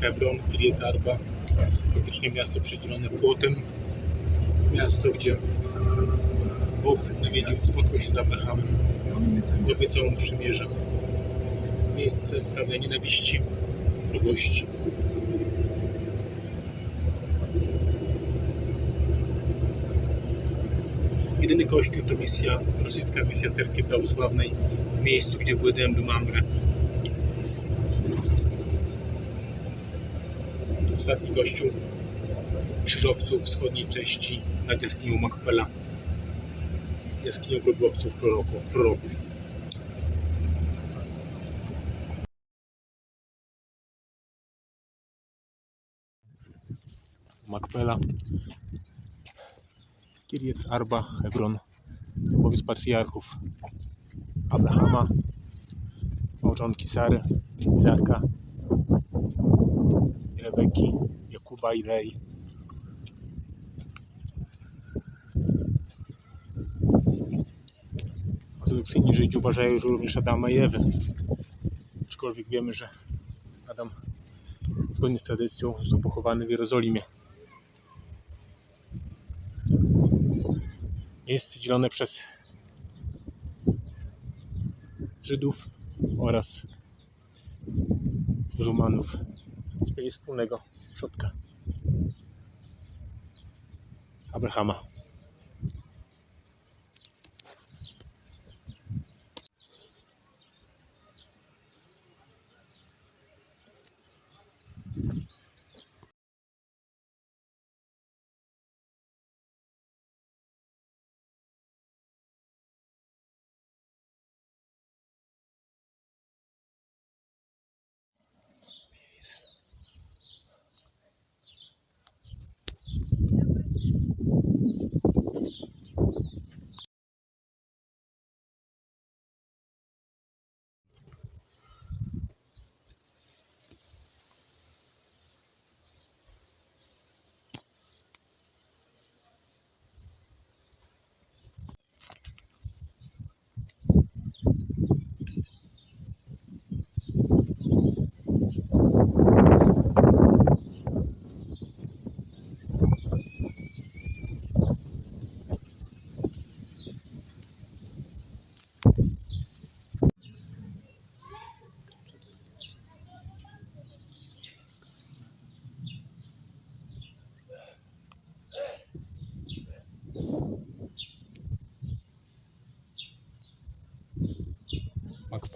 Hebron, Kiriat Arba, praktycznie miasto przedzielone płotem. Miasto, gdzie Bóg zwiedził, spotkał się z Abrahamem obiecał mu przymierze. Miejsce pełne nienawiści, wrogości. Jedyny kościół to misja, rosyjska misja cerkwi prawosławnej w miejscu, gdzie były dęby Mamre. Ostatni kościół krzyżowców wschodniej części nad jaskinią Makpela. Jaskinią proroku, proroków. Makpela, Kiriet Arba, Hebron, grobowiec patriarchów Abrahama, małżonki Sary, Izaka, Rebeki, Jakuba i Lei. Ortodoksyjni Żydzi uważają, że również Adama i Ewy. Aczkolwiek wiemy, że Adam zgodnie z tradycją został pochowany w Jerozolimie. Jest dzielone przez Żydów oraz muzułmanów. Czyli wspólnego przodka Abrahama.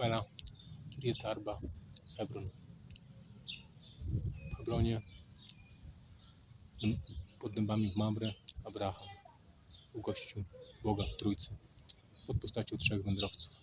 Makpela, Kiriat Arba, Hebron. W Hebronie pod dębami w Mamre Abraham ugościł Boga w Trójcy pod postacią trzech wędrowców.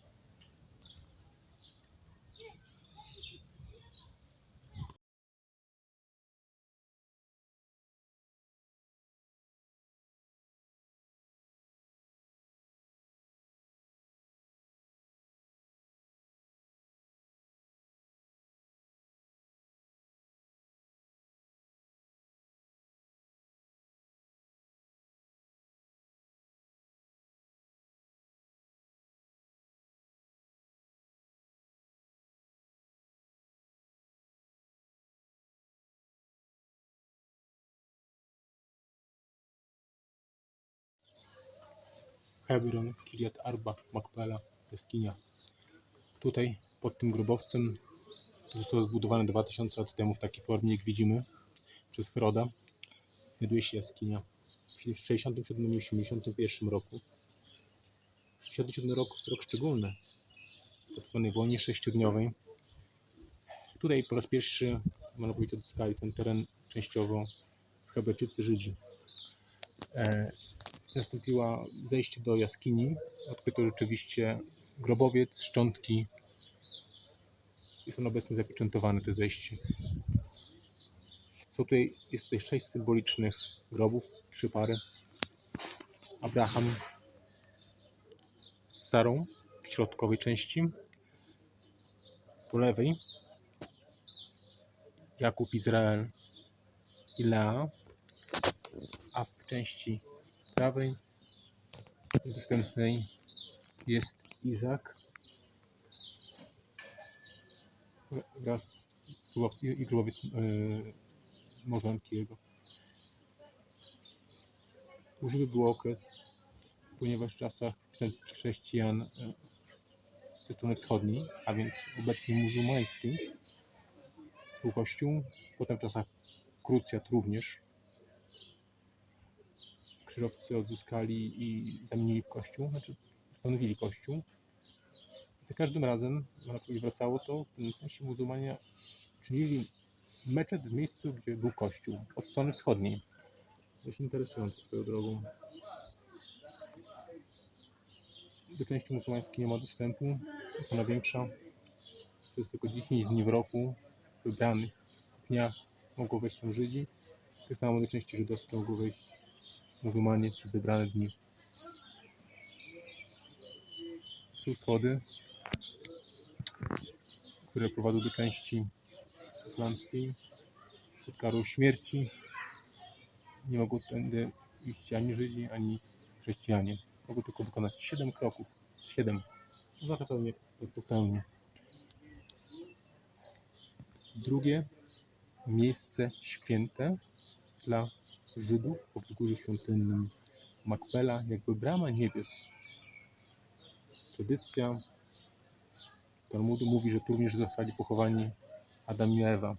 Hebron, Kiriat Arba, Makpela, jaskinia. Tutaj pod tym grobowcem to zostało zbudowane 2000 lat temu w takiej formie, jak widzimy, przez Heroda. Znajduje się jaskinia w 67 i 81 roku. 67 rok to rok szczególny, w tak zwanej wojnie sześciodniowej. Tutaj po raz pierwszy, można powiedzieć, odzyskali ten teren częściowo Hebrajczycy Żydzi. E, nastąpiła zejście do jaskini. Odkryto rzeczywiście grobowiec, szczątki i są obecnie zapieczętowane te zejście. Są tutaj, jest tutaj sześć symbolicznych grobów, trzy pary. Abraham z Sarą w środkowej części. Po lewej Jakub, Izrael i Lea, a w części prawej dostępnej jest Izak wraz z grobowiec, i grobowiec yy, małżonki jego. Możliwy był okres, ponieważ w czasach chrześcijan e, ze strony wschodniej, a więc obecnie muzułmańskiej, był kościół. Potem w czasach krucjat również krzyżowcy odzyskali i zamienili w kościół, znaczy ustanowili kościół. Za każdym razem, można wracało to, w tym sensie muzułmanie czynili meczet w miejscu, gdzie był kościół, od strony wschodniej. Dość interesujące swoją drogą. Do części muzułmańskiej nie ma dostępu, jest ona większa. Przez tylko 10 dni w roku, wybranych dniach mogą wejść tam Żydzi. Tak samo do części żydowskiej mogą wejść muzułmanie przez wybrane dni. Są schody, które prowadzą do części islamskiej pod karą śmierci. Nie mogą tędy iść ani Żydzi, ani chrześcijanie. Mogą tylko wykonać 7 kroków. 7. Za to pełnie, to pełnie. Drugie miejsce święte dla Żydów po wzgórzu świątynnym Makpela, jakby brama niebios. Tradycja Talmudu mówi, że tu również zostali pochowani Adam i Ewa.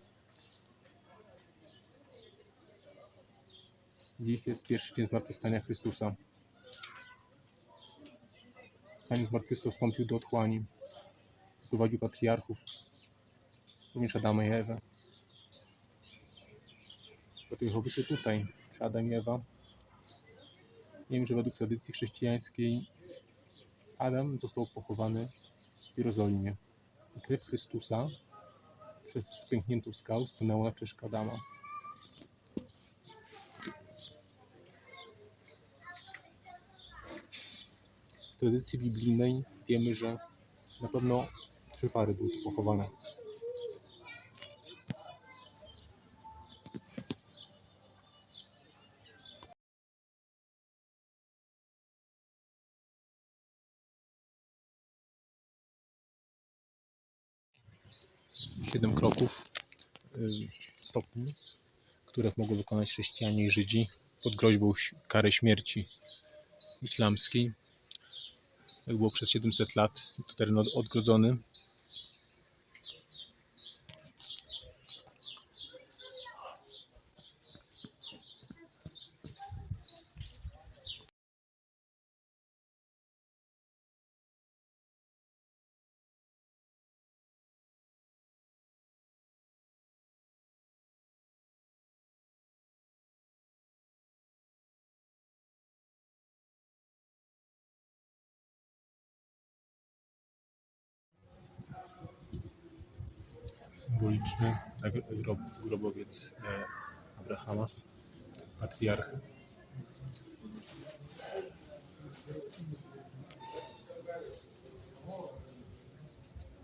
Dziś jest pierwszy dzień zmartwychwstania Chrystusa. Zanim zmartwychwstał, wstąpił do otchłani. Prowadził patriarchów, również Adama i Ewę. Dlatego Jehowy są tutaj, Adam i Ewa. Wiem, że według tradycji chrześcijańskiej Adam został pochowany w Jerozolimie. Krew Chrystusa przez spękniętą skał spłynęła na czeszkę Adama. Z tradycji biblijnej wiemy, że na pewno trzy pary były tu pochowane. Siedem kroków y, stopni, których mogą wykonać chrześcijanie i Żydzi pod groźbą kary śmierci islamskiej. Było przez 700 lat, teren od- odgrodzony. Symboliczny tak, grob, grobowiec e, Abrahama, patriarchy.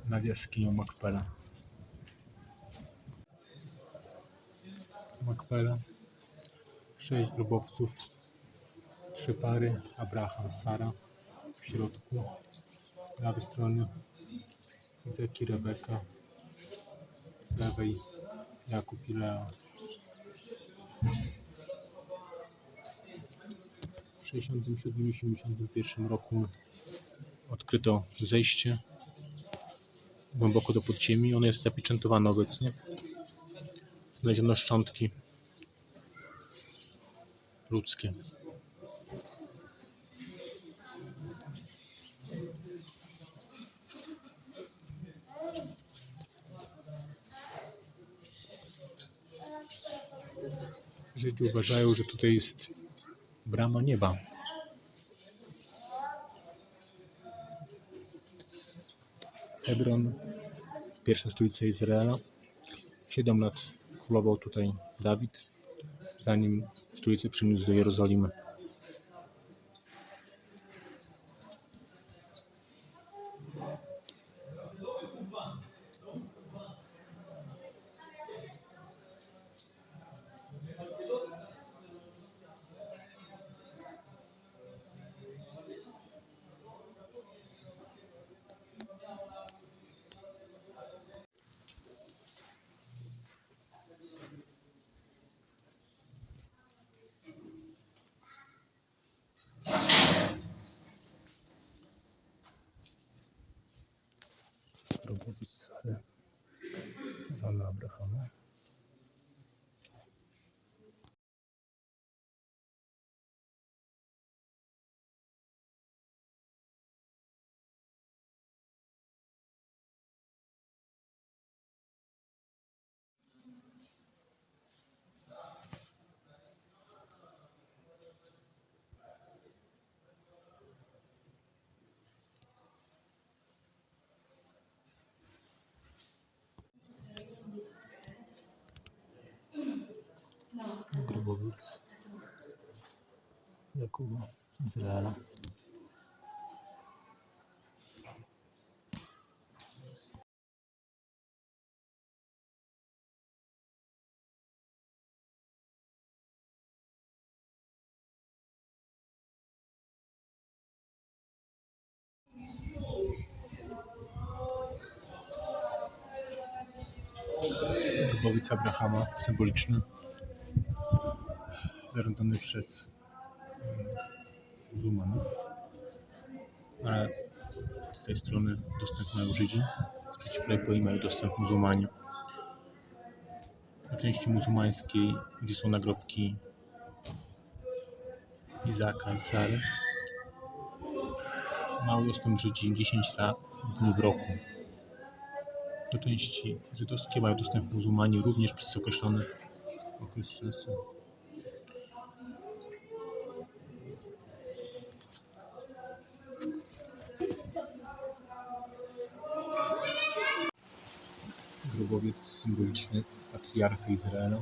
Nad jaskinią Makpela. Makpela. Sześć grobowców, trzy pary, Abraham, Sara w środku, z prawej strony Izaki, Rebeka, lewej Jakub i Lea. W 67-71 roku odkryto zejście głęboko do podziemi. Ono jest zapieczętowane obecnie. Znaleziono szczątki ludzkie. Żydzi uważają, że tutaj jest brama nieba. Hebron, pierwsza stolica Izraela. Siedem lat królował tutaj Dawid, zanim stolicę przyniósł do Jerozolimy. zrobić sobie z alabrachama. Abrahama. Grobowiec Jakuba Izraela. Grobowiec Abrahama, symboliczny zarządzany przez mm, muzułmanów. Ale z tej strony dostęp mają Żydzi, z przeciwległej mają dostęp muzułmanie. Na części muzułmańskiej, gdzie są nagrobki Izaka Sary, mają dostęp Żydzi 10 lat dni w roku. Do części żydowskiej mają dostęp muzułmanie również przez określony okres czasu. Symboliczny patriarchy Izraela.